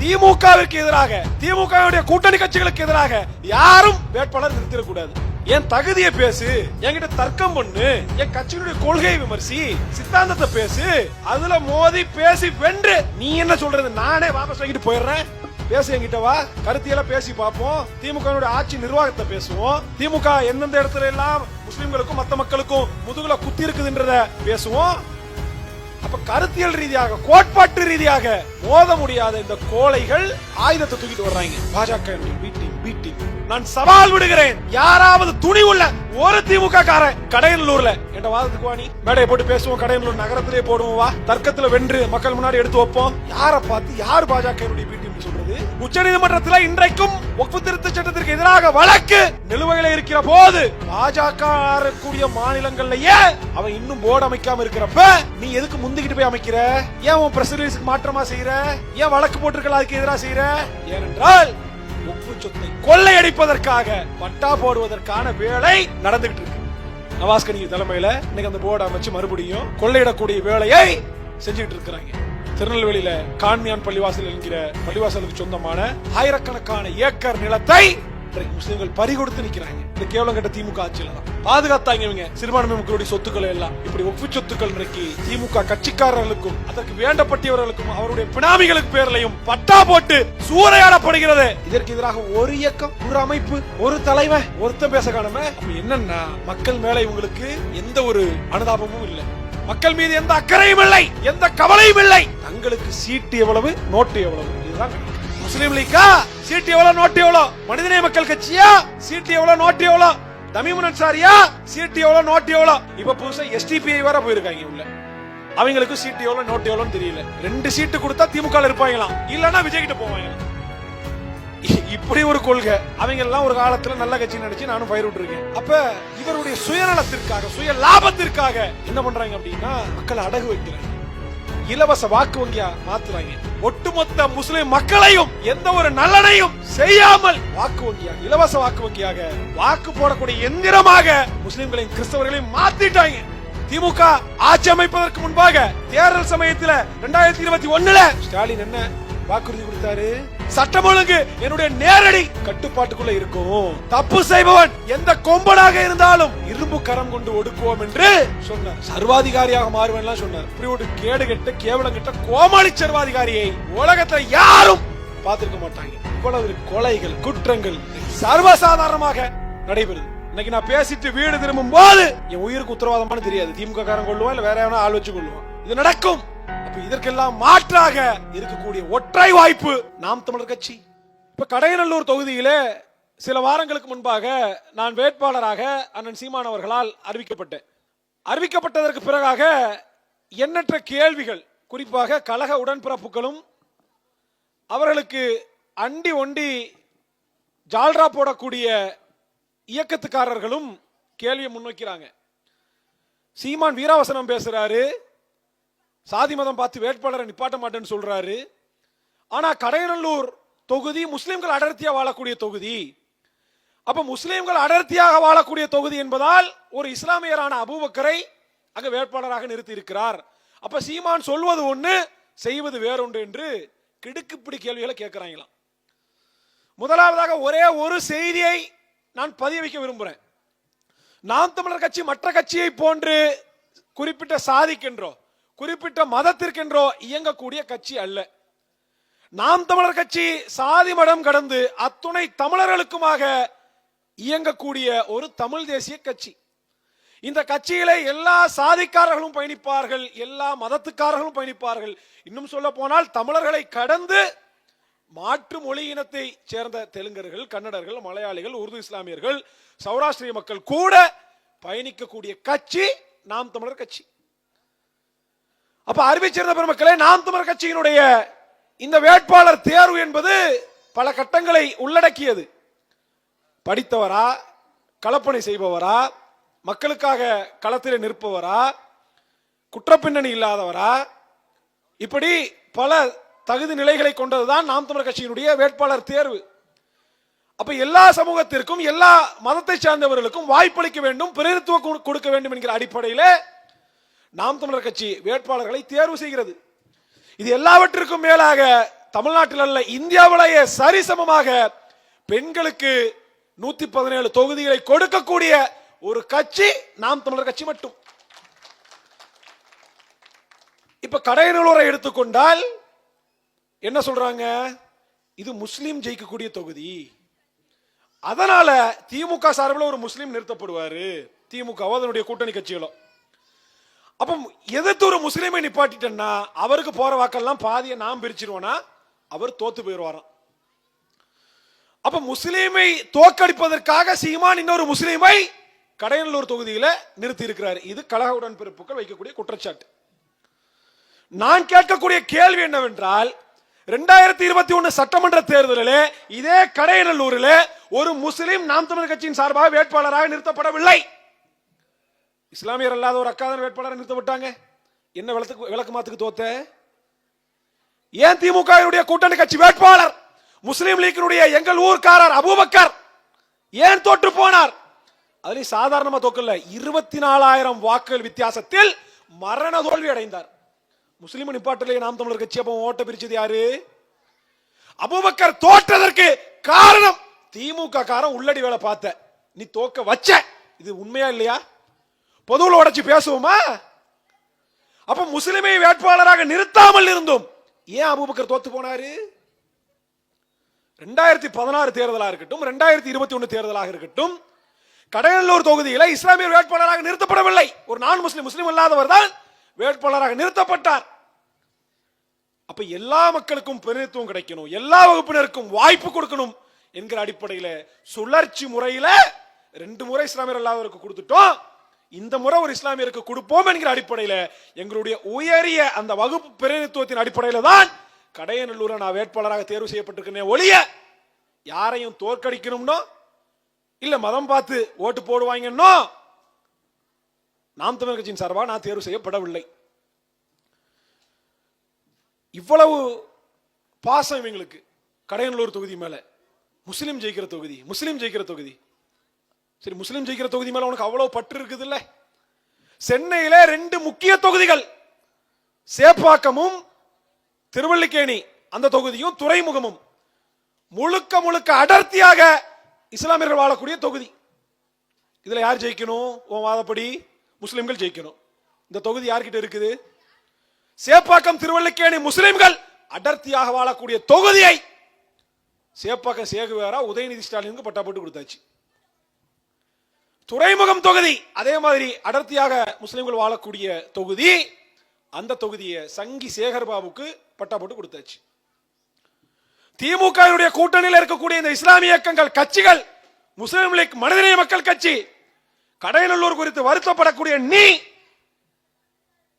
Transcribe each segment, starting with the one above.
திமுகவிற்கு எதிராக திமுகவுடைய கூட்டணி கட்சிகளுக்கு எதிராக யாரும் வேட்பாளர் நிறுத்திடக்கூடாது. என் தகுதியை பேசு என்கிட்ட தர்க்கம் பண்ணு என் கட்சியினுடைய கொள்கையை விமர்சி சித்தாந்தத்தை பேசு அதுல மோதி பேசி வென்று நீ என்ன சொல்றது? நானே வாபஸ் வாங்கிட்டு போயிடுறேன். பேசு என்கிட்ட வா கருத்தியெல்லாம் பேசி பார்ப்போம். திமுக ஆட்சி நிர்வாகத்தை பேசுவோம். திமுக எந்தெந்த இடத்துல எல்லாம் முஸ்லிம்களுக்கும் மத்த மக்களுக்கும் முதுகுல குத்தி இருக்குதுன்றத பேசுவோம். அப்ப கருத்தியல் ரீதியாக கோட்பாட்டு ரீதியாக மோத முடியாத இந்த கோழைகள் ஆயுதத்தை தூக்கிட்டு வர்றாங்க. பாஜக பீட்டிங் பீட்டிங் நான் சவால் விடுகிறேன். யாராவது துணி உள்ள ஒரு திமுக காரன் கடையனூர்ல என்ற வாதத்துக்கு வாணி. மேடையை போட்டு பேசுவோம். கடையனூர் நகரத்திலே போடுவோம். வா. தர்க்கத்துல வென்று மக்கள் முன்னாடி எடுத்து வைப்போம். யாரை பார்த்து யார் பாஜக பீட்டிங் சொல்றது. உச்ச நீதிமன்றத்தில் இன்றைக்கும் ஒப்பு திருத்த சட்டத்திற்கு எதிராக வழக்கு நிலுவையில் இருக்கிற போது பாஜக கூடிய மாநிலங்கள்லயே அவன் இன்னும் போர்டு அமைக்காம இருக்கிறப்ப நீ எதுக்கு முந்திக்கிட்டு போய் அமைக்கிற? ஏன் உன் பிரஸ் ரிலீஸ்க்கு மாற்றமா செய்யற? ஏன் வழக்கு போட்டிருக்கல அதுக்கு எதிராக செய்யற? ஏனென்றால் ஒப்பு சொத்தை கொள்ளையடிப்பதற்காக பட்டா போடுவதற்கான வேலை நடந்துகிட்டு இருக்கு. நவாஸ்கனி தலைமையில இன்னைக்கு அந்த போர்டு அமைச்சு மறுபடியும் கொள்ளையிடக்கூடிய வேலையை செஞ்சுக்கிட்டு இருக்கிறாங்க. திருநெல்வேலியில கான்மியான் பள்ளிவாசல் என்கிற பள்ளிவாசலுக்கு சொந்தமான ஆயிரக்கணக்கான ஏக்கர் நிலத்தை இன்றைக்கு முஸ்லிம்கள் பறி கொடுத்து நிக்கிறாங்க. இந்த கேவலம் கட்ட திமுக ஆட்சியில தான். பாதுகாத்தாங்க இவங்க. சிறுபான்மை மக்களுடைய சொத்துக்களை எல்லாம். இப்படி ஒப்பு சொத்துக்கள் இன்றைக்கு திமுக கட்சிக்காரர்களுக்கும் அதற்கு வேண்டப்பட்டவர்களுக்கும் அவருடைய பினாமிகளுக்கு பேர்லையும் பட்டா போட்டு சூறையாடப்படுகிறது. இதற்கு எதிராக ஒரு இயக்கம் ஒரு அமைப்பு ஒரு தலைவன் ஒருத்தன் பேச காணாம. என்னன்னா மக்கள் மேல இவங்களுக்கு எந்த ஒரு அனுதாபமும் இல்லை. மக்கள் மீது எந்த அக்கறையும் இல்லை எந்த கவலையும் இல்லை. தங்களுக்கு சீட்டு எவ்வளவு நோட்டு எவ்வளவு? இதுதான் முஸ்லீம் லீக்கா? சீட்டு எவ்வளவு நோட்டு எவ்வளவு? மனிதநேய மக்கள் கட்சியா? சீட்டு எவ்வளவு நோட்டு எவ்வளவு? தமிமுன் அன்சாரியா? சீட்டு எவ்வளவு நோட்டு எவ்வளவு? இப்ப புதுசா எஸ்டிபிஐ வர போயிருக்காங்க உள்ள அவங்களுக்கு சீட்டு எவ்வளவு நோட்டு எவ்வளவுன்னு தெரியல. ரெண்டு சீட்டு கொடுத்தா திமுக இருப்பாங்களாம். இல்லன்னா விஜய் கிட்ட போவாங்க இப்படி ஒரு கொள்கை. அவங்க எல்லாம் ஒரு காலத்துல நல்ல கட்சி நினைச்சு நானும் பயிர் விட்டுருக்கேன். அப்ப இவருடைய சுயநலத்திற்காக சுய லாபத்திற்காக என்ன பண்றாங்க அப்படின்னா மக்களை அடகு வைக்கிறாங்க. இலவச வாக்கு வங்கியா மாத்துறாங்க. ஒட்டுமொத்த முஸ்லிம் மக்களையும் எந்த ஒரு நலனையும் செய்யாமல் வாக்கு வங்கியாக இலவச வாக்கு வங்கியாக வாக்கு போடக்கூடிய எந்திரமாக முஸ்லிம்களையும் கிறிஸ்தவர்களையும் மாத்திட்டாங்க. திமுக ஆட்சி அமைப்பதற்கு முன்பாக தேர்தல் சமயத்துல ரெண்டாயிரத்தி இருபத்தி ஒண்ணுல ஸ்டாலின் என்ன வாக்குறுதி கொடுத்தாரு. சட்டம் ஒழுங்கு என்னுடைய நேரடி கட்டுப்பாட்டுக்குள்ள இருக்கும். தப்பு செய்பவன் எந்த கொம்பனாக இருந்தாலும் இரும்பு கரம் கொண்டு ஒடுக்குவோம் என்று சொன்னார். சர்வாதிகாரியாக மாறுவேன் சொன்னார். இப்படி ஒரு கேடு கெட்ட கேவலம் கெட்ட கோமாளி சர்வாதிகாரியை உலகத்துல யாரும் பார்த்திருக்க மாட்டாங்க. இவ்வளவு கொலைகள் குற்றங்கள் சர்வசாதாரணமாக நடைபெறுது. இன்னைக்கு நான் பேசிட்டு வீடு திரும்பும் போது என் உயிருக்கு உத்தரவாதமானு தெரியாது. திமுக காரன் கொள்ளுவான் இல்ல வேற எவனா ஆள் வச்சு கொள்ளுவான். இது நடக்கும். அப்ப இதற்கெல்லாம் மாற்றாக இருக்கக்கூடிய ஒற்றை வாய்ப்பு நாம் தமிழர் கட்சி. இப்ப கடையநல்லூர் தொகுதியில சில வாரங்களுக்கு முன்பாக நான் வேட்பாளராக அண்ணன் சீமான் அவர்களால் அறிவிக்கப்பட்டேன். அறிவிக்கப்பட்டதற்கு பிறகாக எண்ணற்ற கேள்விகள் குறிப்பாக கழக உடன்பிறப்புகளும் அவர்களுக்கு அண்டி ஒண்டி ஜால்ரா போடக்கூடிய இயக்கத்துக்காரர்களும் கேள்வியை முன்வைக்கிறாங்க. சீமான் வீராவசனம் பேசுறாரு. சாதி மதம் பார்த்து வேட்பாளரை நிப்பாட்ட மாட்டேன்னு சொல்கிறாரு ஆனால் கடையநல்லூர் தொகுதி முஸ்லீம்கள் அடர்த்தியாக வாழக்கூடிய தொகுதி. அப்போ முஸ்லீம்கள் அடர்த்தியாக வாழக்கூடிய தொகுதி என்பதால் ஒரு இஸ்லாமியரான அபூபக்கரை அங்கே வேட்பாளராக நிறுத்தி இருக்கிறார் அப்போ சீமான் சொல்வது ஒன்று செய்வது வேறொன்று என்று கிடுக்குப்பிடி கேள்விகளை கேட்குறாங்களாம் முதலாவதாக ஒரே ஒரு செய்தியை நான் பதிய வைக்க விரும்புகிறேன் நாம் தமிழர் கட்சி மற்ற கட்சியை போன்று குறிப்பிட்ட சாதிக்கின்றோம் குறிப்பிட்ட மதத்திற்கென்றோ இயங்கக்கூடிய கட்சி அல்ல. நாம் தமிழர் கட்சி சாதி மடம் கடந்து அத்துணை தமிழர்களுக்குமாக இயங்கக்கூடிய ஒரு தமிழ் தேசிய கட்சி. இந்த கட்சியிலே எல்லா சாதிக்காரர்களும் பயணிப்பார்கள் எல்லா மதத்துக்காரர்களும் பயணிப்பார்கள். இன்னும் சொல்ல போனால் தமிழர்களை கடந்து மாற்று மொழி இனத்தை சேர்ந்த தெலுங்கர்கள் கன்னடர்கள் மலையாளிகள் உருது இஸ்லாமியர்கள் சௌராஷ்டிரிய மக்கள் கூட பயணிக்கக்கூடிய கட்சி நாம் தமிழர் கட்சி. அப்ப அறிவிச்சிருந்த பெருமக்களே நாம் தமிழர் கட்சியினுடைய இந்த வேட்பாளர் தேர்வு என்பது பல கட்டங்களை உள்ளடக்கியது. படித்தவரா களப்பணி செய்பவரா மக்களுக்காக களத்தில் நிற்பவரா குற்றப்பின்னணி இல்லாதவரா இப்படி பல தகுதி நிலைகளை கொண்டதுதான் நாம் தமிழர் கட்சியினுடைய வேட்பாளர் தேர்வு. அப்ப எல்லா சமூகத்திற்கும் எல்லா மதத்தை சார்ந்தவர்களுக்கும் வாய்ப்பளிக்க வேண்டும் பிரதிநிதித்துவம் கொடு- கொடுக்க வேண்டும் என்கிற அடிப்படையில் நாம் தமிழர் கட்சி வேட்பாளர்களை தேர்வு செய்கிறது. இது எல்லாவற்றிற்கும் மேலாக தமிழ்நாட்டில் அல்ல இந்தியாவிலேயே சரிசமமாக பெண்களுக்கு நூத்தி பதினேழு தொகுதிகளை கொடுக்கக்கூடிய ஒரு கட்சி நாம் தமிழர் கட்சி மட்டும். இப்ப கடையநல்லூரை எடுத்துக்கொண்டால் என்ன சொல்றாங்க? இது முஸ்லீம் ஜெயிக்கக்கூடிய தொகுதி. அதனால திமுக சார்பில் ஒரு முஸ்லீம் நிறுத்தப்படுவாரு. திமுக அதனுடைய கூட்டணி கட்சிகளும். அப்போ எதிர்த்து ஒரு முஸ்லீமை நிப்பாட்டிட்டேன்னா அவருக்கு போற வாக்கெல்லாம் பாதியை நாம் பிரிச்சிருவோனா? அவர் தோத்து போயிடுவாராம் அப்ப முஸ்லீமை தோக்கடிப்பதற்காக சீமான் இன்னொரு முஸ்லீமை கடையநல்லூர் தொகுதியில நிறுத்தி இருக்கிறார் இது கழக உடன்பிறப்புகள் வைக்கக்கூடிய குற்றச்சாட்டு. நான் கேட்கக்கூடிய கேள்வி என்னவென்றால் ரெண்டாயிரத்தி இருபத்தி ஒன்னு சட்டமன்ற தேர்தலில் இதே கடையநல்லூரில் ஒரு முஸ்லீம் நாம் தமிழர் கட்சியின் சார்பாக வேட்பாளராக நிறுத்தப்படவில்லை. இஸ்லாமியர் அல்லாத ஒரு அக்காதன வேட்பாளரை நிறுத்தப்பட்டாங்க என்ன விளக்கு விளக்கு மாத்துக்கு தோத்த? ஏன் திமுக கூட்டணி கட்சி வேட்பாளர் முஸ்லீம் லீக்கினுடைய எங்கள் ஊர்க்காரர் அபூபக்கர் ஏன் தோற்று போனார்? அதுலயும் சாதாரணமா தோக்கல. இருபத்தி நாலாயிரம் வாக்குகள் வித்தியாசத்தில் மரண தோல்வி அடைந்தார். முஸ்லீம் நிப்பாட்டிலே நாம் தமிழர் கட்சி அப்போ ஓட்ட பிரிச்சது யாரு? அபூபக்கர் தோற்றதற்கு காரணம் திமுக காரன் உள்ளடி வேலை பார்த்த. நீ தோக்க வச்ச. இது உண்மையா இல்லையா? பொதுவில் உடைச்சு பேசுவோமா? அப்ப முஸ்லிமை வேட்பாளராக நிறுத்தாமல் இருந்தோம் ஏன் அபூபக்கர் தோத்து போனாரு? ரெண்டாயிரத்தி பதினாறு தேர்தலாக இருக்கட்டும் ரெண்டாயிரத்தி இருபத்தி ஒன்று தேர்தலாக இருக்கட்டும் கடையநல்லூர் தொகுதியில் இஸ்லாமிய வேட்பாளராக நிறுத்தப்படவில்லை. ஒரு நான் முஸ்லிம் முஸ்லிம் அல்லாதவர் தான் வேட்பாளராக நிறுத்தப்பட்டார். அப்ப எல்லா மக்களுக்கும் பிரதிநிதித்துவம் கிடைக்கணும் எல்லா வகுப்பினருக்கும் வாய்ப்பு கொடுக்கணும் என்கிற அடிப்படையில் சுழற்சி முறையில் ரெண்டு முறை இஸ்லாமியர் அல்லாதவருக்கு கொடுத்துட்டோம். இந்த முறை ஒரு இஸ்லாமியருக்கு கொடுப்போம் என்கிற அடிப்படையில் எங்களுடைய உயரிய அந்த வகுப்பு பிரதிநிதித்துவத்தின் அடிப்படையில் தான் கடையநல்லூரை நான் வேட்பாளராக தேர்வு செய்யப்பட்டிருக்கிறேன் ஒழிய யாரையும் தோற்கடிக்கணும்னோ இல்ல மதம் பார்த்து ஓட்டு போடுவாங்கன்னோ நாம் தமிழர் கட்சியின் சார்பாக நான் தேர்வு செய்யப்படவில்லை. இவ்வளவு பாசம் இவங்களுக்கு. கடையநல்லூர் தொகுதி மேல முஸ்லீம் ஜெயிக்கிற தொகுதி முஸ்லீம் ஜெயிக்கிற தொகுதி. சரி முஸ்லீம் ஜெயிக்கிற தொகுதி மேல உனக்கு அவ்வளவு பற்று இருக்குது இல்ல சென்னையில ரெண்டு முக்கிய தொகுதிகள். சேப்பாக்கமும் திருவள்ளிக்கேணி அந்த தொகுதியும் துறைமுகமும். முழுக்க முழுக்க அடர்த்தியாக இஸ்லாமியர்கள் வாழக்கூடிய தொகுதி. இதுல யார் ஜெயிக்கணும்? உன் வாதப்படி முஸ்லிம்கள் ஜெயிக்கணும். இந்த தொகுதி யார்கிட்ட இருக்குது? சேப்பாக்கம் திருவள்ளிக்கேணி முஸ்லிம்கள் அடர்த்தியாக வாழக்கூடிய தொகுதியை சேப்பாக்கம் சேகுவேரா உதயநிதி ஸ்டாலினுக்கு பட்டா போட்டு கொடுத்தாச்சு. துறைமுகம் தொகுதி. அதே மாதிரி அடர்த்தியாக முஸ்லிம்கள் வாழக்கூடிய தொகுதி அந்த தொகுதியை சங்கி சேகர் பாபுக்கு பட்டா போட்டு கொடுத்தாச்சு. திமுகவினுடைய கூட்டணியில் இருக்கக்கூடிய இந்த இஸ்லாமிய இயக்கங்கள் கட்சிகள் முஸ்லிம் லீக் மனிதநேய மக்கள் கட்சி கடையநல்லூர் குறித்து வருத்தப்படக்கூடிய நீ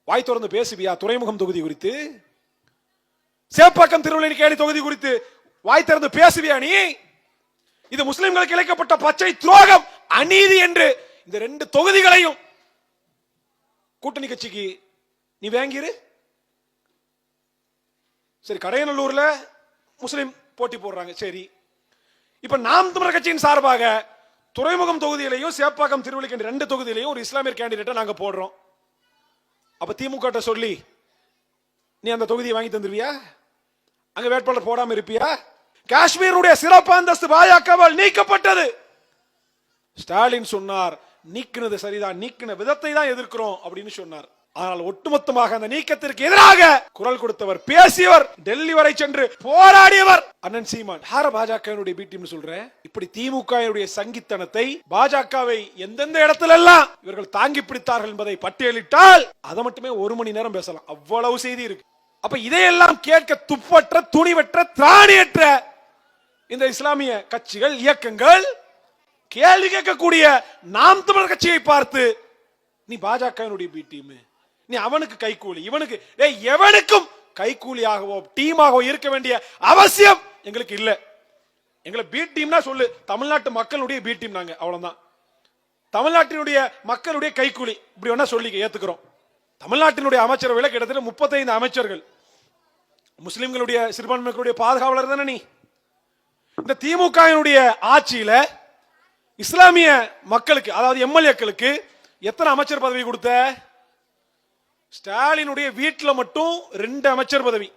வாய் திறந்து பேசுவியா? துறைமுகம் தொகுதி குறித்து? சேப்பாக்கம் திருவள்ளிக்கேணி தொகுதி குறித்து வாய் திறந்து பேசுவியா நீ? இது முஸ்லிம்களுக்கு இழைக்கப்பட்ட பச்சை துரோகம். அநீதி என்று இந்த ரெண்டு தொகுதிகளையும் கூட்டணி கட்சிக்கு நீ வாங்கிரு. சரி கடையநல்லூர்ல முஸ்லிம் போட்டி போடுறாங்க. சரி. இப்ப நாம் தமிழர் கட்சியின் சார்பாக துறைமுகம் தொகுதியிலையும் சேப்பாக்கம் திருவள்ளிக்கேண்டி ரெண்டு தொகுதியிலையும் ஒரு இஸ்லாமியர் கேண்டிடேட்டை நாங்க போடுறோம். அப்ப திமுக சொல்லி நீ அந்த தொகுதியை வாங்கி தந்துருவியா? அங்க வேட்பாளர் போடாம இருப்பியா? காஷ்மீருடைய சிறப்பு அந்தஸ்து பாஜகவால் நீக்கப்பட்டது. ஸ்டாலின் சொன்னார் நீக்கினது சரிதான் நீக்கின விதத்தை தான் எதிர்க்கிறோம் அப்படின்னு சொன்னார். ஆனால் ஒட்டுமொத்தமாக அந்த நீக்கத்திற்கு எதிராக குரல் கொடுத்தவர் பேசியவர் டெல்லி வரை சென்று போராடியவர் அண்ணன் சீமான். ஹார பாஜக பி டீம் சொல்றேன் இப்படி திமுக சங்கித்தனத்தை பாஜகவை எந்தெந்த இடத்துல எல்லாம் இவர்கள் தாங்கி பிடித்தார்கள் என்பதை பட்டியலிட்டால் அதை மட்டுமே ஒரு மணி நேரம் பேசலாம். அவ்வளவு செய்தி இருக்கு. அப்ப இதையெல்லாம் கேட்க துப்பற்ற துணிவற்ற திராணியற்ற இந்த இஸ்லாமிய கட்சிகள் இயக்கங்கள் கேள்வி கேட்கக்கூடிய நாம் தமிழர் கட்சியை பார்த்து நீ பாஜகவினுடைய பி டீம் நீ அவனுக்கு கைக்கூலி இவனுக்கு டேய் எவனுக்கும் கைக்கூலியாகவோ டீமாகவோ இருக்க வேண்டிய அவசியம் எங்களுக்கு இல்லை. எங்களை பி டீம்னா சொல்லு தமிழ்நாட்டு மக்களுடைய பி டீம் நாங்க அவ்வளவுதான். தமிழ்நாட்டினுடைய மக்களுடைய கைக்கூலி இப்படி வேணா சொல்லி ஏத்துக்கிறோம். தமிழ்நாட்டினுடைய அமைச்சரவையில் கிட்டத்தட்ட முப்பத்தைந்து அமைச்சர்கள். முஸ்லிம்களுடைய சிறுபான்மைகளுடைய பாதுகாவலர் தானே நீ? இந்த திமுகவினுடைய ஆட்சியில இஸ்லாமிய மக்களுக்கு அதாவது எம்எல்ஏக்களுக்கு எத்தனை அமைச்சர் பதவி கொடுத்த? ஸ்டாலினுடைய வீட்டில் மட்டும் ரெண்டு அமைச்சர் பதவி.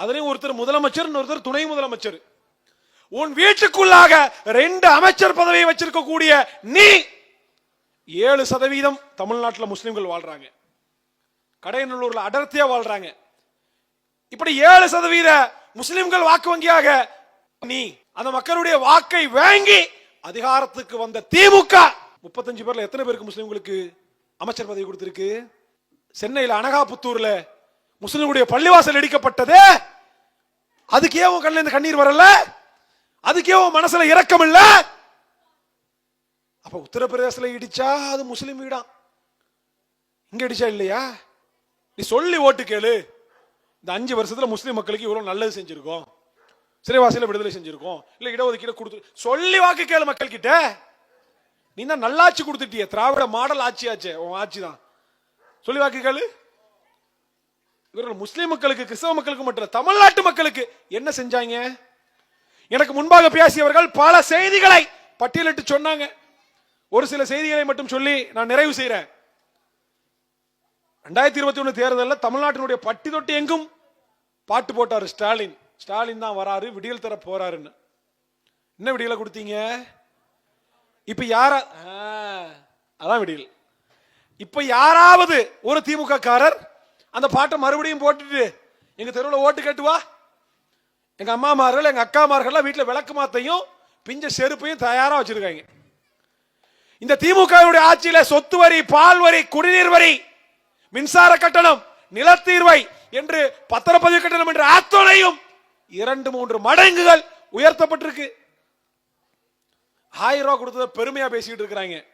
அதுலயும் ஒருத்தர் முதலமைச்சர் ஒருத்தர் துணை முதலமைச்சர். உன் வீட்டுக்குள்ளாக ரெண்டு அமைச்சர் பதவியை வச்சிருக்க கூடிய நீ ஏழு சதவீதம் தமிழ்நாட்டில் முஸ்லிம்கள் வாழ்றாங்க. கடையநல்லூர்ல அடர்த்தியா வாழ்றாங்க. இப்படி ஏழு சதவீத முஸ்லிம்கள் வாக்கு வங்கியாக நீ அந்த மக்களுடைய வாக்கை வாங்கி அதிகாரத்துக்கு வந்த திமுக. முப்பத்தஞ்சு பேர்ல எத்தனை பேருக்கு முஸ்லீம்களுக்கு அமைச்சர் பதவி கொடுத்திருக்கு? சென்னையில் அனகாபுத்தூர்ல முஸ்லீம்களுடைய பள்ளிவாசல் இடிக்கப்பட்டது. அதுக்கு ஏன் உன் கண்ணில் இருந்து கண்ணீர் வரல. அதுக்கு ஏன் உன் மனசுல இரக்கம் இல்ல. அப்ப உத்தரப்பிரதேசல இடிச்சா அது முஸ்லீம் வீடாம் இங்க இடிச்சா இல்லையா? நீ சொல்லி ஓட்டு கேளு. இந்த அஞ்சு வருஷத்துல முஸ்லீம் மக்களுக்கு இவ்வளவு நல்லது செஞ்சிருக்கோம். சிறைவாசியில் விடுதலை செஞ்சிருக்கோம். இல்லை இடஒதுக்கீடு கொடுத்து சொல்லி வாக்கு கேளு மக்கள் கிட்ட நீ தான் நல்லாட்சி கொடுத்துட்டிய. திராவிட மாடல் ஆட்சி ஆச்சே உன் ஆட்சி தான். சொல்லி வாக்கு கேளு. இவர்கள் முஸ்லீம் மக்களுக்கு கிறிஸ்தவ மக்களுக்கு மட்டும் தமிழ்நாட்டு மக்களுக்கு என்ன செஞ்சாங்க? எனக்கு முன்பாக பேசியவர்கள் பல செய்திகளை பட்டியலிட்டு சொன்னாங்க. ஒரு சில செய்திகளை மட்டும் சொல்லி நான் நிறைவு செய்கிறேன் ரெண்டாயிரத்தி இருபத்தி ஒன்று தேர்தலில் தமிழ்நாட்டினுடைய பட்டி தொட்டி எங்கும் பாட்டு போட்டார் ஸ்டாலின். ஸ்டாலின் தான் வராரு விடியல் தர போறாருன்னு. என்ன விடியலை கொடுத்தீங்க? இப்ப யாரா ஆ, அதான் விடியல். இப்ப யாராவது ஒரு திமுக காரர் அந்த பாட்டை மறுபடியும் போட்டுட்டு எங்க தெருவில் ஓட்டு கேட்டு வா. எங்க அம்மாமார்கள் எங்க அக்காமார்கள்லாம் வீட்டில் விளக்கு மாத்தையும் பிஞ்ச செருப்பையும் தயாரா வச்சிருக்காங்க. இந்த திமுகவுடைய ஆட்சியில சொத்து வரி பால் வரி குடிநீர் வரி மின்சார கட்டணம் நிலத்தீர்வை என்று பத்திரப்பதிவு கட்டணம் என்று அத்துணையும் இரண்டு மூன்று மடங்குகள் உயர்த்தப்பட்டிருக்கு. ஆயிரம் ரூபாய் கொடுத்தத பெருமையா பேசிக்கிட்டு இருக்கிறாங்க.